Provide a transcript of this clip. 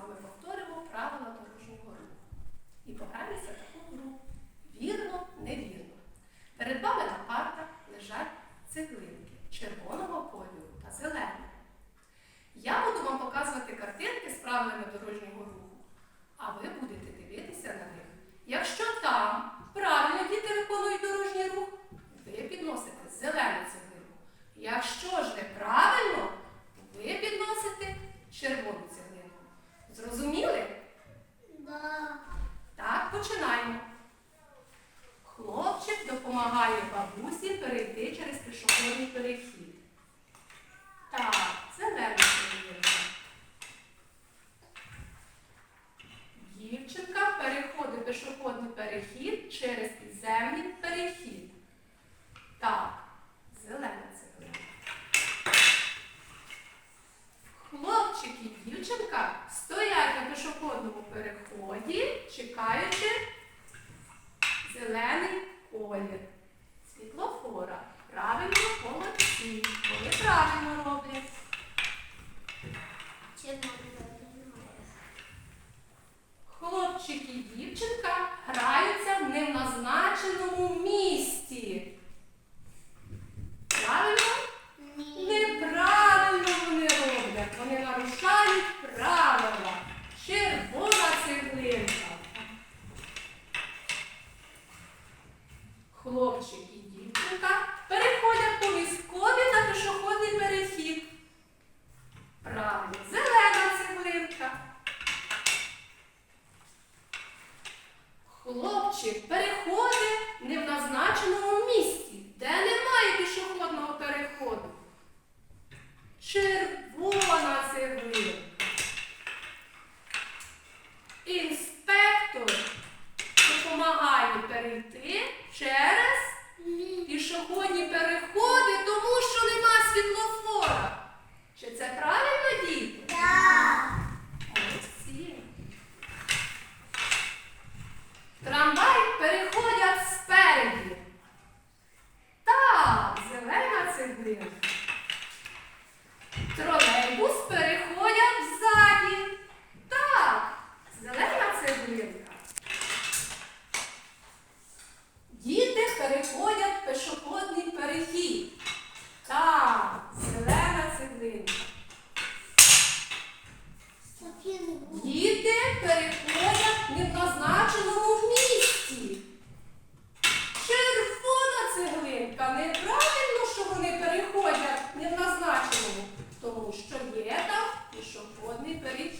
вами повторимо правила дорожнього руху. І пограємося допомагає бабусі перейти через пішохідний перехід. Так, зелена цеглинка. Дівчинка переходить пішохідний перехід через підземний перехід. Так, зелена цеглинка. Хлопчик і дівчинка стоять на пішохідному переході, чекаючи зелений колір. Світлофора. Правильно молодці. Вони правильно роблять. Хлопчик і дівчинка граються в неназначеному місці. Правильно? Неправильно вони роблять. Вони нарушають правила. Червона цеглинка. Хлопчик і дівчинка переходять по військові на пішохідний перехід. Правильно, зелена цеглинка. Хлопчик переходить не в назначеному місці, де немає пішохідного переходу. Червона цеглинка. Інспектор допомагає перейти через пішохідні переходи, тому що нема світлофора. Чи це правильно, діти? Молодці. Трамвай переходять спереді. Так, зелена цеглинка. Тролейбус переходять ззаді. Так, зелена цеглинка. Діти переходять пішохідний перехід. Так, зелена цеглинка. Діти переходять не в назначеному місці. Червона цеглинка. Неправильно, що вони переходять не в назначеному, тому що є там пішохідний перехід.